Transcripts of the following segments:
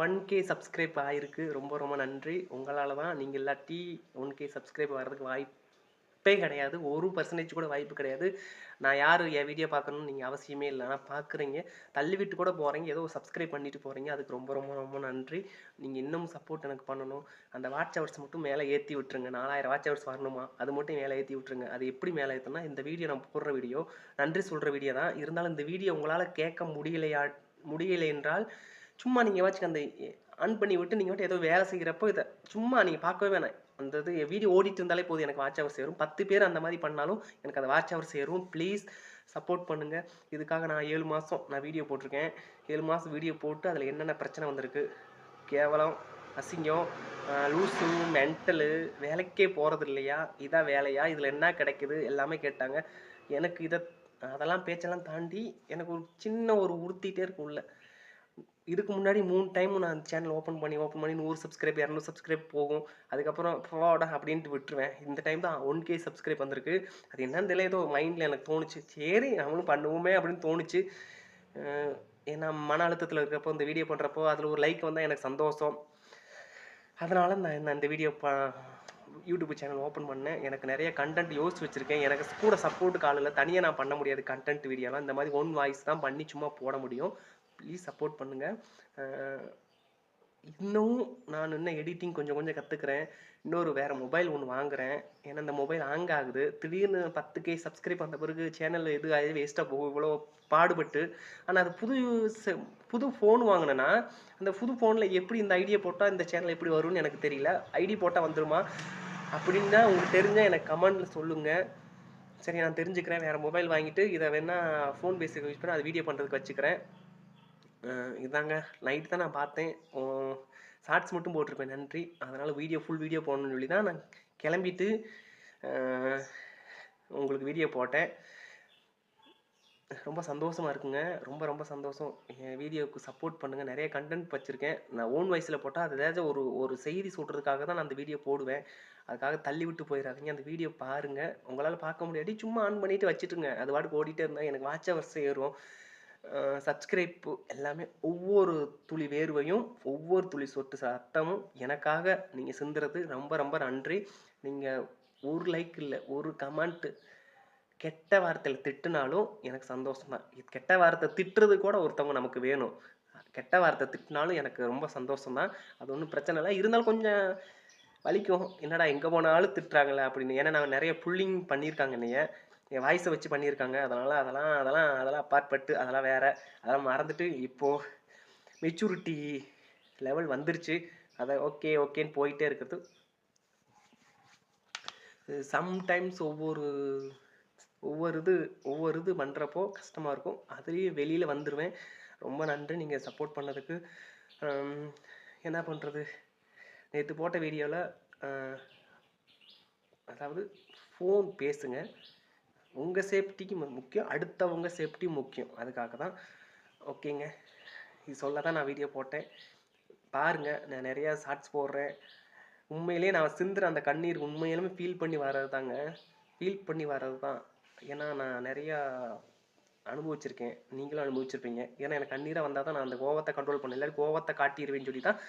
One K subscribe ஆகிருக்கு ரொம்ப ரொம்ப நன்றி. உங்களால் தான் நீங்கள் இல்லாட்டி ஒன் கே சப்ஸ்கிரைப் வர்றதுக்கு வாய்ப்பே கிடையாது. ஒரு பர்சன்டேஜ் கூட வாய்ப்பு கிடையாது. நான் யார் என் வீடியோ பார்க்கணும்னு நீங்கள் அவசியமே இல்லை. ஆனால் பார்க்குறீங்க தள்ளி விட்டு கூட போகிறீங்க ஏதோ சப்ஸ்கிரைப் பண்ணிட்டு போகிறீங்க அதுக்கு ரொம்ப ரொம்ப ரொம்ப நன்றி. நீங்கள் இன்னும் சப்போர்ட் எனக்கு பண்ணணும். அந்த வாட்ச் ஹவர்ஸ் மட்டும் மேலே ஏற்றி விட்டுருங்க. நாலாயிரம் வாட்ச் ஹவர்ஸ் வரணுமா? அது மட்டும் மேலே ஏற்றி விட்டுருங்க. அது எப்படி மேலே ஏற்றுனா இந்த வீடியோ நான் போடுற வீடியோ நன்றி சொல்கிற வீடியோ தான். இருந்தாலும் இந்த வீடியோ உங்களால் கேட்க முடியலையா முடியலை என்றால் சும்மா நீங்கள் வச்சுக்க அந்த ஆன் பண்ணி விட்டு நீங்கள் மட்டும் ஏதோ வேலை செய்கிறப்போ இதை சும்மா நீங்கள் பார்க்கவே வேணாம். அந்த இது வீடியோ ஓடிட்டு இருந்தாலே போதும். எனக்கு வாட்ச் அவர் சேரும். பத்து பேர் அந்த மாதிரி பண்ணாலும் எனக்கு அந்த வாட்ச் அவர் சேரும். ப்ளீஸ் சப்போர்ட் பண்ணுங்கள் இதுக்காக நான் ஏழு மாதம் நான் வீடியோ போட்டிருக்கேன். ஏழு மாதம் வீடியோ போட்டு அதில் என்னென்ன பிரச்சனை வந்திருக்கு? கேவலம் அசிங்கம் லூஸு மென்டலு வேலைக்கே போகிறது இல்லையா? இதான் வேலையா? இதில் என்ன கிடைக்குது? எல்லாமே கேட்டாங்க. எனக்கு இதை அதெல்லாம் பேச்செல்லாம் தாண்டி எனக்கு ஒரு சின்ன ஒரு உறுத்திட்டே இருக்கும் உள்ள. இதுக்கு முன்னாடி மூணு டைம் நான் சேனல் ஓப்பன் பண்ணி ஓப்பன் பண்ணி நூறு சப்ஸ்கிரைப் இரநூறு சப்ஸ்கிரைப் போகும். அதுக்கப்புறம் ஃபாடா அப்படின்ட்டு விட்டுருவேன். இந்த டைம் தான் ஒன் கே சப்ஸ்கிரைப் வந்திருக்கு. அது என்னன்னு தெரியல ஏதோ மைண்டில் எனக்கு தோணுச்சு. சரி நம்மளும் பண்ணுவோமே அப்படின்னு தோணுச்சு. ஏன்னா மன அழுத்தத்தில் இருக்கிறப்போ இந்த வீடியோ பண்ணுறப்போ அதில் ஒரு லைக் வந்தால் எனக்கு சந்தோஷம். அதனால் நான் நான் இந்த வீடியோ ப யூடியூப் சேனல் ஓப்பன் பண்ணேன். எனக்கு நிறைய கண்டென்ட் யோசிச்சு வச்சுருக்கேன். எனக்கு கூட சப்போர்ட்டுக்கு ஆள் இல்லை. தனியாக நான் பண்ண முடியாது கண்டென்ட் வீடியோலாம் இந்த மாதிரி ஒன் வாய்ஸ் தான் பண்ணி சும்மா போட முடியும். ப்ளீஸ் சப்போர்ட் பண்ணுங்கள் இன்னும் நான் இன்னும் எடிட்டிங் கொஞ்சம் கொஞ்சம் கற்றுக்குறேன் இன்னொரு வேறு மொபைல் ஒன்று வாங்குறேன். ஏன்னா இந்த மொபைல் ஹேங் ஆகுது. திடீர்னு பத்து கே சப்ஸ்கிரைப் பண்ண பிறகு சேனல் இது ஆகி வேஸ்ட்டாக போகும். இவ்வளோ பாடுபட்டு. ஆனால் அது புது புது ஃபோன் வாங்கினேன்னா அந்த புது ஃபோனில் எப்படி இந்த ஐடியா போட்டால் இந்த சேனல் எப்படி வரும்னு எனக்கு தெரியல. ஐடி போட்டால் வந்துருமா? அப்படின்னா உங்களுக்கு தெரிஞ்சால் எனக்கு கமெண்டில் சொல்லுங்கள் சரி நான் தெரிஞ்சுக்கிறேன். வேறு மொபைல் வாங்கிட்டு இதை வேணால் ஃபோன் பேசிக்க யூஸ் பண்ணி அது வீடியோ பண்ணுறதுக்கு வச்சுக்கிறேன். இதாங்க நைட்டு தான் நான் பார்த்தேன். ஷார்ட்ஸ் மட்டும் போட்டிருப்பேன் நன்றி. அதனால் வீடியோ ஃபுல் வீடியோ போடணும்னு சொல்லி தான் நான் கிளம்பிட்டு உங்களுக்கு வீடியோ போட்டேன். ரொம்ப சந்தோஷமா இருக்குங்க. ரொம்ப ரொம்ப சந்தோஷம். என் வீடியோவுக்கு சப்போர்ட் பண்ணுங்கள் நிறைய கண்டென்ட் வச்சுருக்கேன். நான் ஓன் வாய்ஸில் போட்டால் அது ஏதாச்சும் ஒரு ஒரு செய்தி சொல்கிறதுக்காக தான் நான் அந்த வீடியோ போடுவேன். அதுக்காக தள்ளி விட்டு போயிடாதீங்க அந்த வீடியோ பாருங்கள் உங்களால் பார்க்க முடியாட்டி சும்மா ஆன் பண்ணிவிட்டு வச்சுட்டுங்க அது பாட்டுக்கு ஓடிட்டே இருந்தால் எனக்கு வாட்ச் ஹவர்ஸ் ஏறும். சப்ஸ்கிரைப்பு எல்லாமே ஒவ்வொரு துளி வேர்வையும் ஒவ்வொரு துளி சொட்டு சத்தமும் எனக்காக நீங்கள் சிந்துறது ரொம்ப ரொம்ப நன்றி. நீங்கள் ஒரு லைக் இல்லை ஒரு கமெண்ட்டு கெட்ட வார்த்தையில் திட்டுனாலும் எனக்கு சந்தோஷம் தான் கெட்ட வார்த்தை திட்டுறது கூட ஒருத்தவங்க நமக்கு வேணும். கெட்ட வார்த்தை திட்டினாலும் எனக்கு ரொம்ப சந்தோஷம் தான் அது ஒன்றும் பிரச்சனை இல்லை. இருந்தாலும் கொஞ்சம் வலிக்கும். என்னடா எங்கே போனாலும் திட்டுறாங்களே அப்படின்னு. ஏன்னா நான் நிறைய புல்லிங் பண்ணியிருக்காங்க என்னைய. என் வாய்ஸை வச்சு பண்ணியிருக்காங்க. அதனால் அதெல்லாம் அதெல்லாம் அதெல்லாம் அப்பாற்பட்டு அதெல்லாம் வேறு. அதெல்லாம் மறந்துட்டு இப்போது மெச்சூரிட்டி லெவல் வந்துருச்சு. அதை ஓகே ஓகேன்னு போயிட்டே இருக்கிறது. சம்டைம்ஸ் ஒவ்வொரு ஒவ்வொரு இது ஒவ்வொரு இது பண்ணுறப்போ கஷ்டமாக இருக்கும். அதுலேயும் வெளியில் வந்துடுவேன் ரொம்ப நன்றி நீங்கள் சப்போர்ட் பண்ணதுக்கு. என்ன பண்ணுறது நேற்று போட்ட வீடியோவில் அதாவது ஃபோன் பேசுங்க. உங்கள் சேஃப்டிக்கு முக்கியம். அடுத்தவங்க சேஃப்டி முக்கியம். அதுக்காக தான் ஓகேங்க. இது சொல்ல தான் நான் வீடியோ போட்டேன். பாருங்கள் நான் நிறையா ஷார்ட்ஸ் போடுறேன். உண்மையிலேயே நான் சிந்துற அந்த கண்ணீர் உண்மையிலுமே ஃபீல் பண்ணி வர்றது தாங்க ஃபீல் பண்ணி வர்றது தான் ஏன்னா நான் நிறையா அனுபவிச்சிருக்கேன். நீங்களும் அனுபவிச்சிருப்பீங்க. ஏன்னா எனக்கு கண்ணீராக வந்தால் தான் நான் அந்த கோவத்தை கண்ட்ரோல் பண்ண இல்லாட்டி கோவத்தை காட்டிடுவேன்னு சொல்லி தான்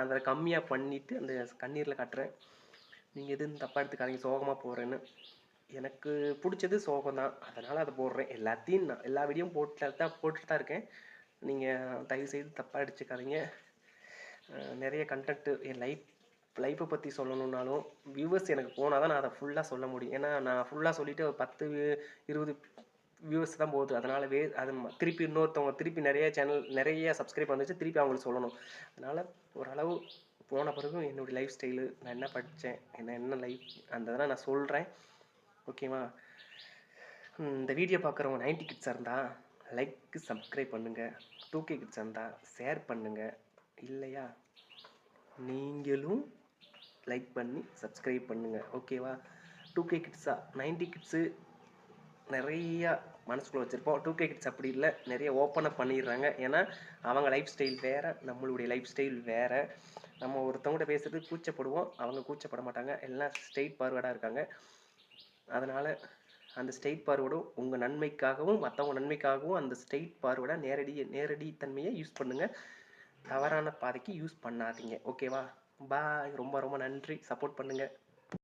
அதை கம்மியாக பண்ணிவிட்டு அந்த கண்ணீரில் காட்டுறேன். நீங்கள் எதுவும் தப்பாக எடுத்துக்காதீங்க. சோகமாக போகிறேன்னு எனக்கு பிடிச்சது சோகம் தான் அதனால் அதை போடுறேன். எல்லாத்தையும் நான் எல்லா வீடியோவும் போட்டு தான் போட்டுட்டு தான் இருக்கேன். நீங்கள் தயவு செய்து தப்பாக அடிச்சுக்காதீங்க நிறைய கண்டென்ட்டு என் லைஃப் லைஃப்பை பற்றி சொல்லணுன்னாலும் வியூவர்ஸ் எனக்கு போனால் தான் நான் அதை ஃபுல்லாக சொல்ல முடியும். ஏன்னா நான் ஃபுல்லாக சொல்லிவிட்டு ஒரு பத்து இருபது வியூவர்ஸ் தான் போகுது. அதனால் வே அது திருப்பி இன்னொருத்தவங்க திருப்பி நிறைய சேனல் நிறைய சப்ஸ்கிரைப் வந்துச்சு திருப்பி அவங்களுக்கு சொல்லணும். அதனால் ஓரளவு போன பிறகு என்னுடைய லைஃப் ஸ்டைலு நான் என்ன படித்தேன் என்ன என்ன லைஃப் அந்த இதெல்லாம் நான் சொல்கிறேன் ஓகேவா? இந்த வீடியோ பார்க்குறவங்க நைன்டி கிட்ஸாக இருந்தால் லைக் சப்ஸ்கிரைப் பண்ணுங்கள் டூ கே கிட்ஸாக இருந்தால் ஷேர் பண்ணுங்கள் இல்லையா? நீங்களும் லைக் பண்ணி சப்ஸ்கிரைப் பண்ணுங்கள் ஓகேவா? டூ கே கிட்ஸா நைன்டி கிட்ஸு நிறையா மனசுக்குள்ளே வச்சுருப்போம். டூ கே கிட்ஸ் அப்படி இல்லை நிறைய ஓப்பனாக பண்ணிடுறாங்க. ஏன்னா அவங்க லைஃப் ஸ்டைல் வேறு நம்மளுடைய லைஃப் ஸ்டைல் வேறு. நம்ம ஒருத்தவங்கள்ட்ட பேசுகிறது கூச்சப்படுவோம். அவங்க கூச்சப்பட மாட்டாங்க. எல்லாம் ஸ்ட்ரெயிட் பார்வர்டாக இருக்காங்க. அதனால் அந்த ஸ்ட்ரெயிட் பார்வோடும் உங்கள் நன்மைக்காகவும் மற்றவங்க நன்மைக்காகவும் அந்த ஸ்ட்ரெயிட் பார்வோட நேரடி நேரடி தன்மையை யூஸ் பண்ணுங்கள் தவறான பாதைக்கு யூஸ் பண்ணாதீங்க. ஓகேவா பாய் ரொம்ப ரொம்ப நன்றி. சப்போர்ட் பண்ணுங்கள்